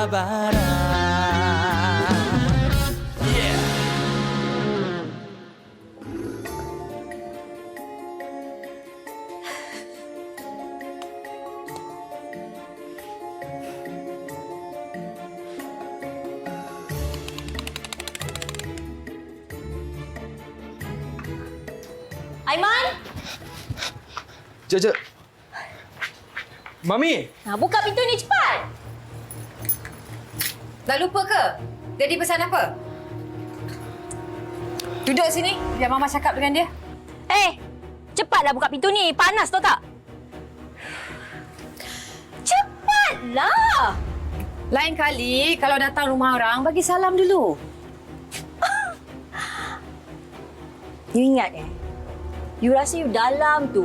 Aiman! Cek, cek. Mami! Ha, buka pintu ni cepat! Dah lupa ke? Daddy pesan apa? Duduk sini, biar Mama cakap dengan dia. Eh, cepatlah buka pintu ni. Panas tahu tak? Cepatlah! Lain kali, kalau datang rumah orang, bagi salam dulu. You ingat eh? You rasa you dalam tu,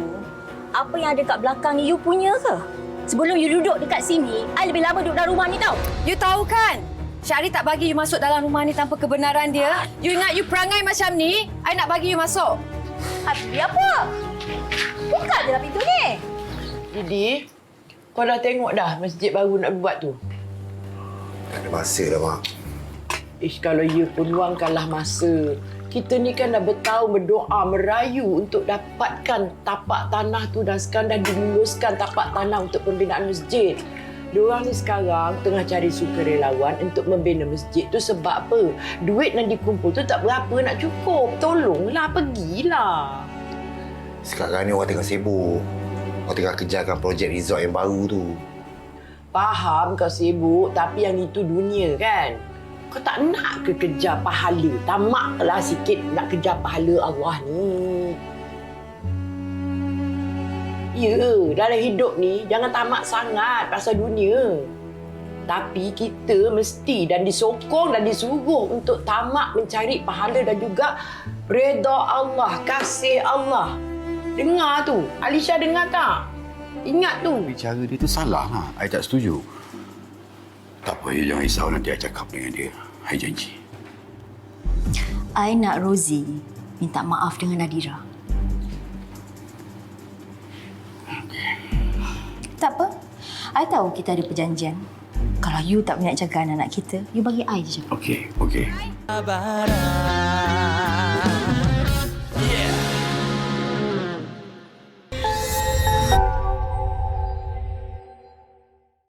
apa yang ada kat belakang ni you punya ke? Sebelum you duduk dekat sini, I lebih lama duduk dalam rumah ni tau. You tahu kan? Syahri tak bagi you masuk dalam rumah ni tanpa kebenaran dia. You ingat you perangai macam ni, I nak bagi you masuk. Habis apa? Buka je lah pintu ni. Didi, kau dah tengok dah masjid baru nak buat tu? Tak ada masa dah, Mak. Ish, kalau you pun luangkanlah masa. Kita ni kan dah bertahun berdoa, merayu untuk dapatkan tapak tanah tu dan sekarang dah diluluskan tapak tanah untuk pembinaan masjid. Diorang ni sekarang tengah cari sukarelawan untuk membina masjid tu sebab apa? Duit yang dikumpul tu tak berapa nak cukup. Tolonglah, pergilah. Sekarang ni orang tengah sibuk. Orang tengah kejarkan projek resort yang baru tu. Faham kau sibuk, tapi yang itu dunia kan? Kau tak nak ke kejar pahala? Tamaklah sikit nak kejar pahala Allah ni. Ya, dalam hidup ni jangan tamak sangat pasal dunia. Tapi kita mesti dan disokong dan disuruh untuk tamak mencari pahala dan juga reda Allah, kasih Allah. Dengar tu. Alisha dengar tak? Ingat tu. Cara dia tu salah lah. I tak setuju. Tak apa, you jangan risau nanti I cakap dengan dia. I janji. I nak Rosie minta maaf dengan Nadira. Tak apa. I tahu kita ada perjanjian. Kalau you tak banyak jaga anak-anak kita, you bagi I je. Okey, okey. Abara